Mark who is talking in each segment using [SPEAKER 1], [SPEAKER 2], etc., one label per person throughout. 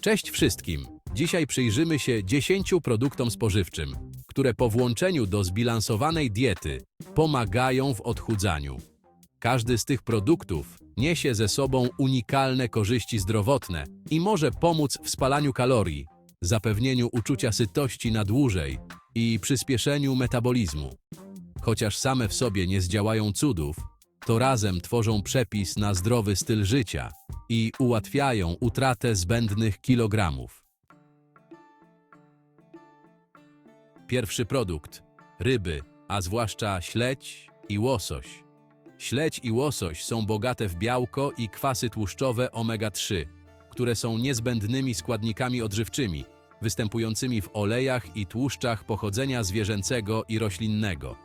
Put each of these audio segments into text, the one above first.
[SPEAKER 1] Cześć wszystkim! Dzisiaj przyjrzymy się 10 produktom spożywczym, które po włączeniu do zbilansowanej diety pomagają w odchudzaniu. Każdy z tych produktów niesie ze sobą unikalne korzyści zdrowotne i może pomóc w spalaniu kalorii, zapewnieniu uczucia sytości na dłużej i przyspieszeniu metabolizmu. Chociaż same w sobie nie zdziałają cudów, to razem tworzą przepis na zdrowy styl życia i ułatwiają utratę zbędnych kilogramów. Pierwszy produkt ryby, a zwłaszcza śledź i łosoś. Śledź i łosoś są bogate w białko i kwasy tłuszczowe omega-3, które są niezbędnymi składnikami odżywczymi, występującymi w olejach i tłuszczach pochodzenia zwierzęcego i roślinnego.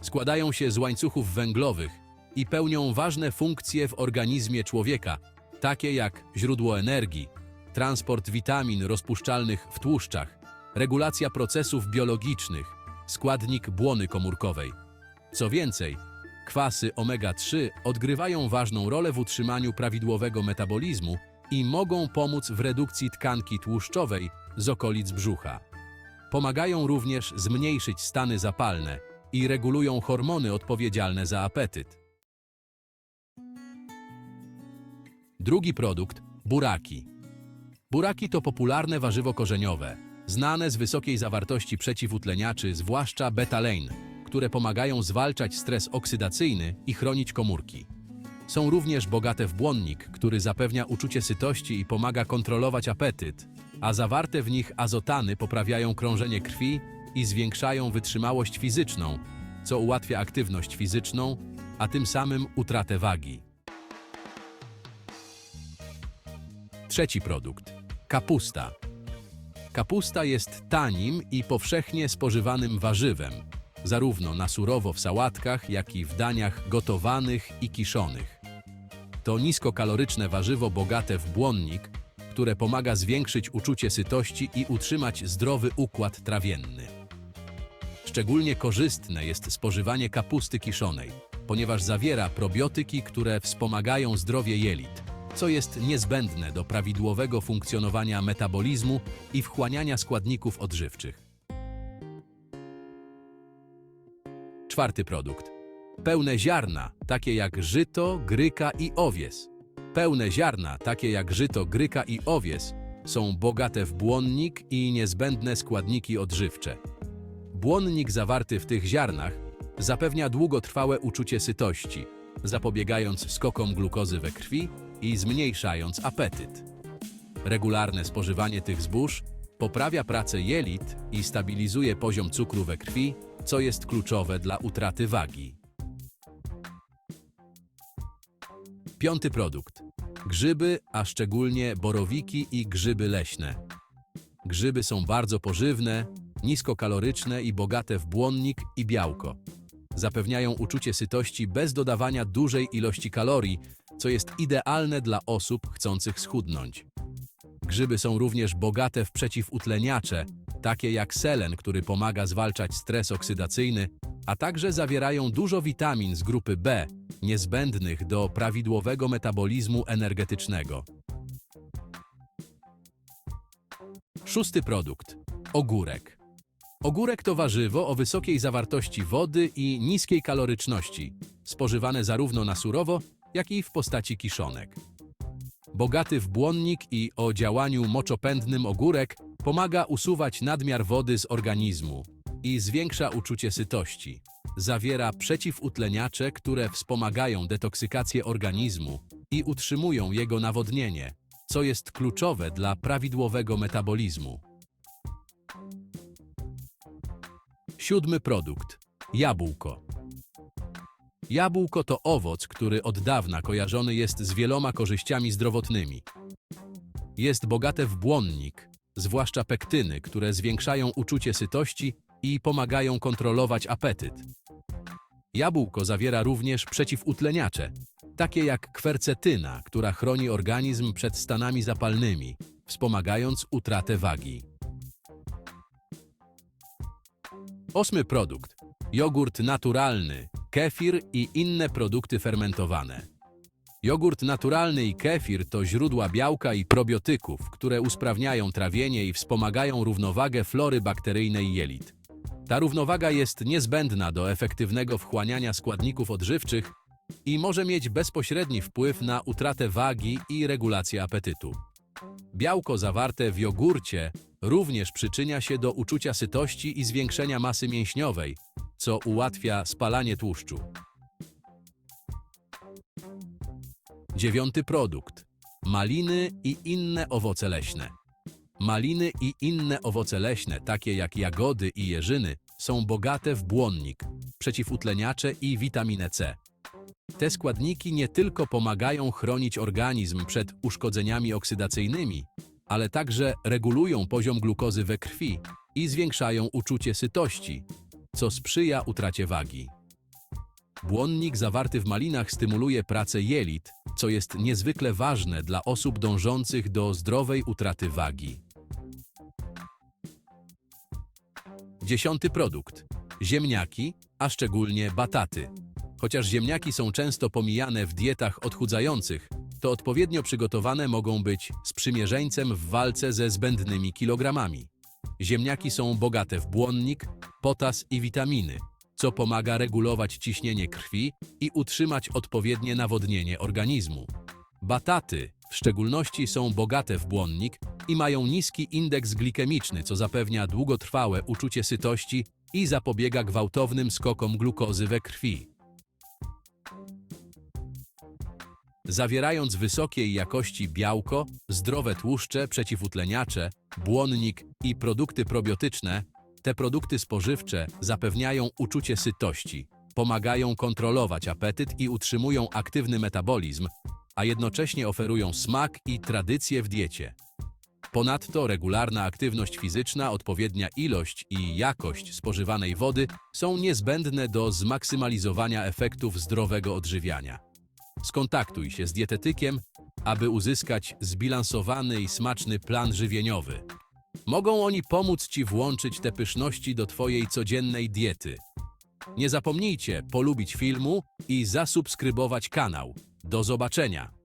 [SPEAKER 1] Składają się z łańcuchów węglowych i pełnią ważne funkcje w organizmie człowieka, takie jak źródło energii, transport witamin rozpuszczalnych w tłuszczach, regulacja procesów biologicznych, składnik błony komórkowej. Co więcej, kwasy omega-3 odgrywają ważną rolę w utrzymaniu prawidłowego metabolizmu i mogą pomóc w redukcji tkanki tłuszczowej z okolic brzucha. Pomagają również zmniejszyć stany zapalne i regulują hormony odpowiedzialne za apetyt. Drugi produkt buraki. Buraki to popularne warzywo korzeniowe, znane z wysokiej zawartości przeciwutleniaczy, zwłaszcza betalein, które pomagają zwalczać stres oksydacyjny i chronić komórki. Są również bogate w błonnik, który zapewnia uczucie sytości i pomaga kontrolować apetyt, a zawarte w nich azotany poprawiają krążenie krwi i zwiększają wytrzymałość fizyczną, co ułatwia aktywność fizyczną, a tym samym utratę wagi. Trzeci produkt kapusta. Kapusta jest tanim i powszechnie spożywanym warzywem, zarówno na surowo w sałatkach, jak i w daniach gotowanych i kiszonych. To niskokaloryczne warzywo bogate w błonnik, które pomaga zwiększyć uczucie sytości i utrzymać zdrowy układ trawienny. Szczególnie korzystne jest spożywanie kapusty kiszonej, ponieważ zawiera probiotyki, które wspomagają zdrowie jelit, co jest niezbędne do prawidłowego funkcjonowania metabolizmu i wchłaniania składników odżywczych. Czwarty produkt. Pełne ziarna, takie jak żyto, gryka i owies. Pełne ziarna, takie jak żyto, gryka i owies, są bogate w błonnik i niezbędne składniki odżywcze. Błonnik zawarty w tych ziarnach zapewnia długotrwałe uczucie sytości, zapobiegając skokom glukozy we krwi i zmniejszając apetyt. Regularne spożywanie tych zbóż poprawia pracę jelit i stabilizuje poziom cukru we krwi, co jest kluczowe dla utraty wagi. Piąty produkt. Grzyby, a szczególnie borowiki i grzyby leśne. Grzyby są bardzo pożywne, niskokaloryczne i bogate w błonnik i białko. Zapewniają uczucie sytości bez dodawania dużej ilości kalorii, co jest idealne dla osób chcących schudnąć. Grzyby są również bogate w przeciwutleniacze, takie jak selen, który pomaga zwalczać stres oksydacyjny, a także zawierają dużo witamin z grupy B, niezbędnych do prawidłowego metabolizmu energetycznego. Szósty produkt. Ogórek. Ogórek to warzywo o wysokiej zawartości wody i niskiej kaloryczności, spożywane zarówno na surowo, jak i w postaci kiszonek. Bogaty w błonnik i o działaniu moczopędnym ogórek pomaga usuwać nadmiar wody z organizmu i zwiększa uczucie sytości. Zawiera przeciwutleniacze, które wspomagają detoksykację organizmu i utrzymują jego nawodnienie, co jest kluczowe dla prawidłowego metabolizmu. Siódmy produkt. Jabłko. Jabłko to owoc, który od dawna kojarzony jest z wieloma korzyściami zdrowotnymi. Jest bogate w błonnik, zwłaszcza pektyny, które zwiększają uczucie sytości i pomagają kontrolować apetyt. Jabłko zawiera również przeciwutleniacze, takie jak kwercetyna, która chroni organizm przed stanami zapalnymi, wspomagając utratę wagi. Ósmy produkt. Jogurt naturalny, kefir i inne produkty fermentowane. Jogurt naturalny i kefir to źródła białka i probiotyków, które usprawniają trawienie i wspomagają równowagę flory bakteryjnej jelit. Ta równowaga jest niezbędna do efektywnego wchłaniania składników odżywczych i może mieć bezpośredni wpływ na utratę wagi i regulację apetytu. Białko zawarte w jogurcie również przyczynia się do uczucia sytości i zwiększenia masy mięśniowej, co ułatwia spalanie tłuszczu. Dziewiąty produkt. Maliny i inne owoce leśne. Maliny i inne owoce leśne, takie jak jagody i jeżyny, są bogate w błonnik, przeciwutleniacze i witaminę C. Te składniki nie tylko pomagają chronić organizm przed uszkodzeniami oksydacyjnymi, ale także regulują poziom glukozy we krwi i zwiększają uczucie sytości, co sprzyja utracie wagi. Błonnik zawarty w malinach stymuluje pracę jelit, co jest niezwykle ważne dla osób dążących do zdrowej utraty wagi. Dziesiąty produkt. Ziemniaki, a szczególnie bataty. Chociaż ziemniaki są często pomijane w dietach odchudzających, to odpowiednio przygotowane mogą być sprzymierzeńcem w walce ze zbędnymi kilogramami. Ziemniaki są bogate w błonnik, potas i witaminy, co pomaga regulować ciśnienie krwi i utrzymać odpowiednie nawodnienie organizmu. Bataty w szczególności są bogate w błonnik i mają niski indeks glikemiczny, co zapewnia długotrwałe uczucie sytości i zapobiega gwałtownym skokom glukozy we krwi. Zawierając wysokiej jakości białko, zdrowe tłuszcze, przeciwutleniacze, błonnik i produkty probiotyczne, te produkty spożywcze zapewniają uczucie sytości, pomagają kontrolować apetyt i utrzymują aktywny metabolizm, a jednocześnie oferują smak i tradycję w diecie. Ponadto regularna aktywność fizyczna, odpowiednia ilość i jakość spożywanej wody są niezbędne do zmaksymalizowania efektów zdrowego odżywiania. Skontaktuj się z dietetykiem, aby uzyskać zbilansowany i smaczny plan żywieniowy. Mogą oni pomóc Ci włączyć te pyszności do Twojej codziennej diety. Nie zapomnijcie polubić filmu i zasubskrybować kanał. Do zobaczenia!